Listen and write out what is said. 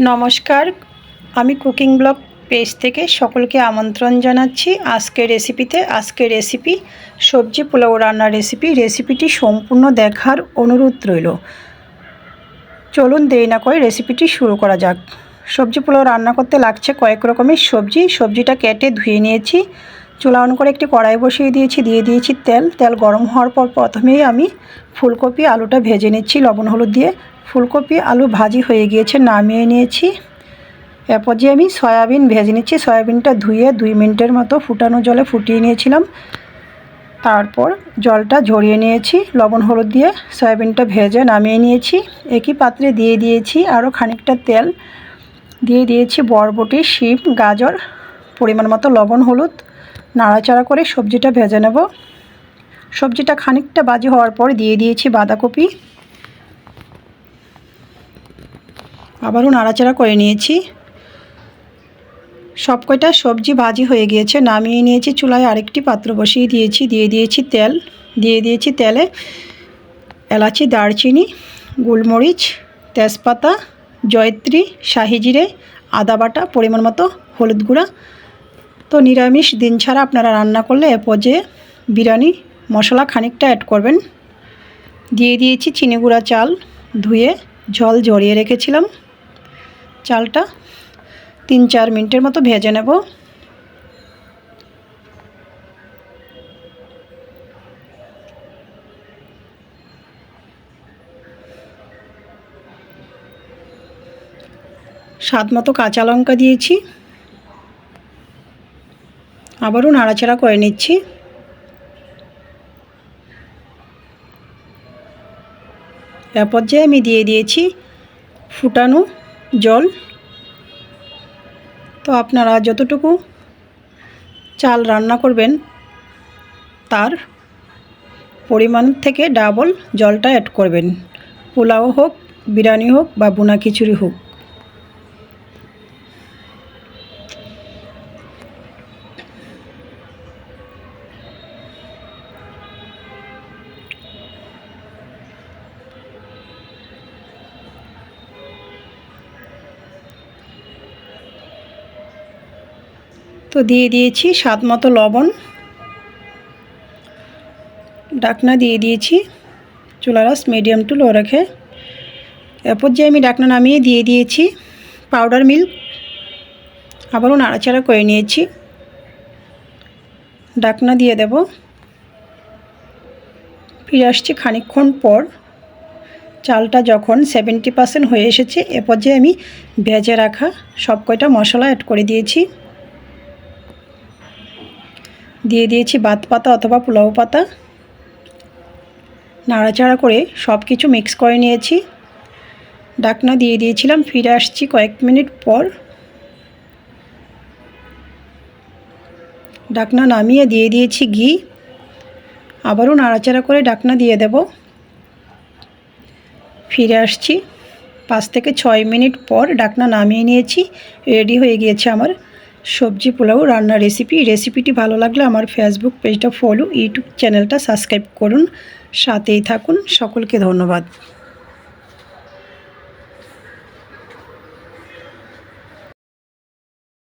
নমস্কার, আমি cooking blog page থেকে সকলকে আমন্ত্রণ জানাচ্ছি। আজকের রেসিপিতে, আজকের রেসিপি সবজি পোলাও রান্নার রেসিপি। রেসিপিটি সম্পূর্ণ দেখার অনুরোধ রইল। চলুন দেরি না করে রেসিপিটি শুরু করা যাক। সবজি পোলাও রান্না করতে লাগছে কয়েক রকমের সবজি। সবজিটা কেটে ধুয়ে নিয়েছি। চুলা অন করে একটি কড়াই বসিয়ে দিয়েছি, দিয়ে দিয়েছি তেল। তেল গরম হওয়ার পর প্রথমেই আমি ফুলকপি, আলুটা ভেজে নিচ্ছি, লবণ, হলুদ দিয়ে। ফুলকপি, আলু ভাজি হয়ে গিয়েছে, নামিয়ে নিয়েছি। এরপর যে আমি সয়াবিন ভেজে নিচ্ছি, সয়াবিনটা ধুয়ে দুই মিনিটের মতো ফুটানো জলে ফুটিয়ে নিয়েছিলাম। তারপর জলটা ঝরিয়ে নিয়েছি, লবণ, হলুদ দিয়ে সয়াবিনটা ভেজে নামিয়ে নিয়েছি। একই পাত্রে দিয়ে দিয়েছি আরও খানিকটা তেল। দিয়ে দিয়েছি বরবটি, শিম, গাজর পরিমাণ মতো লবণ, হলুদ, নাড়াচাড়া করে সবজিটা ভেজে নেব। সবজিটা খানিকটা বাজি হওয়ার পর দিয়ে দিয়েছি বাঁধাকপি। আবারও নাড়াচাড়া করে নিয়েছি। সব কয়টা সবজি ভাজি হয়ে গিয়েছে। নামিয়ে নিয়েছি চুলায় আরেকটি পাত্র বসিয়ে দিয়েছি। দিয়ে দিয়েছি তেল। দিয়ে দিয়েছি তেলে এলাচি, দারচিনি, গোলমরিচ, তেজপাতা, জয়ত্রী, শাহি জিরে, আদা বাটা, পরিমাণ মতো হলুদ গুঁড়া তো নিরামিষ দিন ছাড়া আপনারা রান্না করলে এ পর্যায়ে বিরিয়ানি, মশলা খানিকটা অ্যাড করবেন। দিয়ে দিয়েছি চিনি গুঁড়া চাল, ধুয়ে জল জড়িয়ে রেখেছিলাম। চালটা তিন চার মিনিটের মতো ভেজে নেব। স্বাদ মতো কাঁচা লঙ্কা দিয়েছি। আবারও নাড়াচাড়া করে নিচ্ছি। এ পর্যায়ে আমি দিয়ে দিয়েছি ফুটানো জল। তো আপনারা যতটুকু চাল রান্না করবেন, তার পরিমাণ থেকে ডাবল জলটা অ্যাড করবেন। পোলাও হোক, বিরিয়ানি হোক বা বোনা খিচুড়ি হোক। তো দিয়ে দিয়েছি, স্বাদ মতো লবণ। ডাকনা দিয়ে দিয়েছি চুলারাস মিডিয়াম টু লো রেখে। এরপর যে আমি ডাকনা নামিয়ে দিয়ে দিয়েছি পাউডার মিল্ক আবারও নাড়াচাড়া করে নিয়েছি। ডাকনা দিয়ে দেব। ফিরে আসছি খানিক্ষণ পর। চালটা যখন সেভেন্টি পার্সেন্ট হয়ে এসেছে এ পর্যায়ে আমি ভেজে রাখা সব কয়টা মশলা অ্যাড করে দিয়েছি। দিয়ে দিয়েছি বাত পাতা অথবা পোলাও পাতা। নাড়াচাড়া করে সব কিছু মিক্স করে নিয়েছি। ডাকনা দিয়ে দিয়েছিলাম, ফিরে আসছি কয়েক মিনিট পর। ডাকনা নামিয়ে দিয়ে দিয়েছি ঘি। আবারও নাড়াচাড়া করে ডাকনা দিয়ে দেব। ফিরে আসছি। পাঁচ থেকে ছয় মিনিট পর ডাকনা নামিয়ে নিয়েছি রেডি হয়ে গিয়েছে আমার। সবজি পোলাও রান্নার রেসিপি রেসিপিটি ভালো লাগলে আমার ফেসবুক পেজটা ফলো ইউটিউব চ্যানেলটা সাবস্ক্রাইব করুন। সাথেই থাকুন। সকলকে ধন্যবাদ।